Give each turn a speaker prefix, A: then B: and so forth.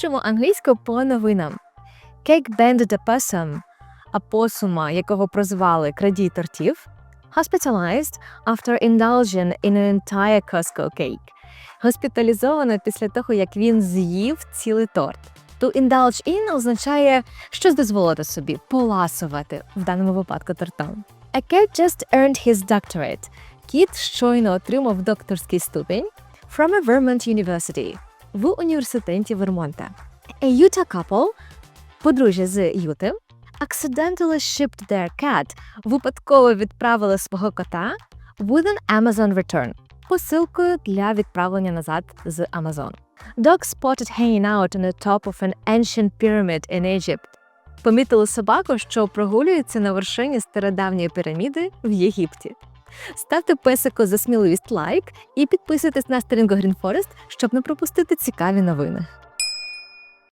A: Вчимо англійську по новинам. Cake Band the Possum, апосума, якого прозвали крадій тортів, hospitalized after indulging in an entire Costco cake. Госпіталізовано після того, як він з'їв цілий торт. To indulge in означає щось дозволити собі, поласувати, в даному випадку тортом. A cat just earned his doctorate. Кіт щойно отримав докторський ступінь from a Vermont University в університеті Вермонта. A Utah couple, подружжя з Юти, accidentally shipped their cat, випадково відправили свого кота with an Amazon return, посилкою для відправлення назад з Amazon. Dog spotted hanging out on the top of an ancient pyramid in Egypt. Помітили собаку, що прогулюється на вершині стародавньої піраміди в Єгипті. Ставте песику за сміливість лайк і підписуйтесь на сторінку Green Forest, щоб не пропустити цікаві новини.